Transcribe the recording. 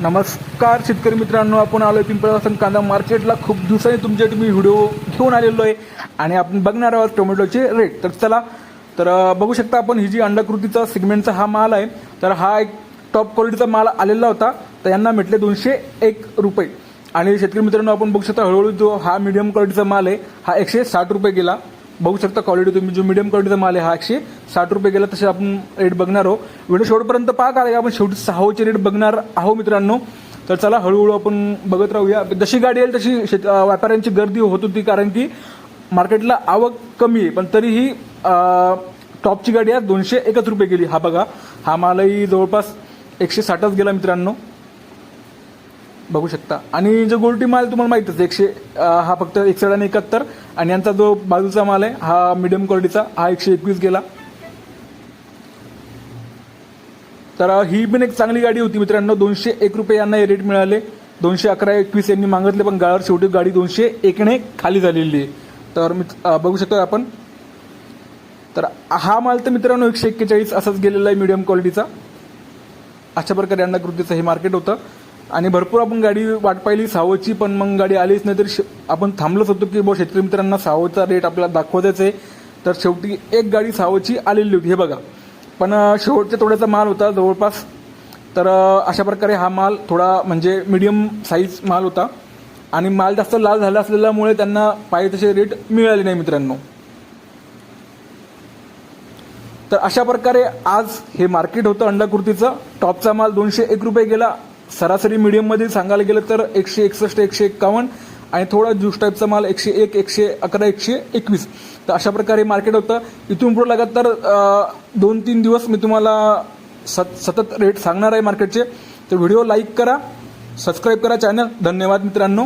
नमस्कार शेतकरी मित्रांनो आपण आलो आहे पिंपळासन कांदा मार्केटला. खूप दिवसांनी तुमच्यासाठी मी व्हिडिओ घेऊन आलेलो आहे आणि आपण बघणार आहोत टोमॅटोचे रेट तर चला तर बघू शकता आपण ही जी अंडाकृतीचा सिगमेंटचा हा माल आहे तर हा एक टॉप क्वालिटीचा माल आलेला होता. तर यांना म्हटले दोनशे एक रुपये. आणि शेतकरी मित्रांनो आपण बघू शकता हळूहळू जो हा मीडियम क्वालिटीचा माल आहे हा एकशे साठ रुपये गेला. बघू शकता क्वालिटी तुम्ही जो मीडियम क्वालिटीचा माल आहे हा एकशे साठ रुपये गेला तसे आपण रेट बघणार आहोत. व्हिडिओ शेवटपर्यंत पहा का आपण शेवटी सहावचे रेट बघणार आहो मित्रांनो. तर चला हळूहळू आपण बघत राहूया. जशी गाडी येईल तशी शेत व्यापाऱ्यांची गर्दी होत होती कारण की मार्केटला आवक कमी आहे. पण तरीही टॉपची गाडी आहे दोनशे एकच रुपये गेली. हा बघा हा मालही जवळपास एकशे साठच गेला मित्रांनो. बघू शकता. आणि जो गोल्टी माल तुम्हाला माहितच आहे, एकशे हा फक्त एकसठ आणि एकाहत्तर. आणि यांचा जो बाजूचा माल आहे हा मिडियम क्वालिटीचा हा एकशे एकवीस गेला. तर ही पण एक चांगली गाडी होती मित्रांनो. दोनशे एक रुपये यांना हे रेट मिळाले. दोनशे अकरा एकवीस यांनी मागितले पण गाळावर शेवटी गाडी दोनशे एकने खाली झालेली आहे. तर मी बघू शकतो आपण. तर हा माल तर मित्रांनो एकशे एक्केचाळीस असाच गेलेला आहे मिडियम क्वालिटीचा अशा प्रकारे यांना कृतीचं हे मार्केट होतं. आणि भरपूर आपण गाडी वाट पाहिली सावची पण मग गाडी आलीच नाही तरी आपण थांबलोच होतो की बुवा शेतकरी मित्रांना सावचा रेट आपल्याला दाखवायचाच आहे. तर शेवटी एक गाडी सावची आलेली होती हे बघा. पण शेवटच्या थोड्याचा माल होता जवळपास. तर अशा प्रकारे हा माल थोडा म्हणजे मीडियम साईज माल होता. आणि माल जास्त लाल झाला असलेल्यामुळे त्यांना पाहिजे तसे रेट मिळाले नाही मित्रांनो. तर अशा प्रकारे आज हे मार्केट होतं अंडाकृतीचं टॉपचा माल दोनशे एक रुपये गेला. सरासरी मीडियममध्ये सांगायला गेलं तर एकशे एकसष्ट एकशे एक्कावन्न आणि थोडा ज्यूस टाईपचा माल एकशे एक एकशे अकरा एकशे एकवीस. तर अशा प्रकारे मार्केट होतं. इथून पुढे लगातार दोन तीन दिवस मी तुम्हाला सत सतत रेट सांगणार आहे मार्केटचे तर व्हिडिओ लाईक करा सबस्क्राईब करा चॅनल धन्यवाद मित्रांनो.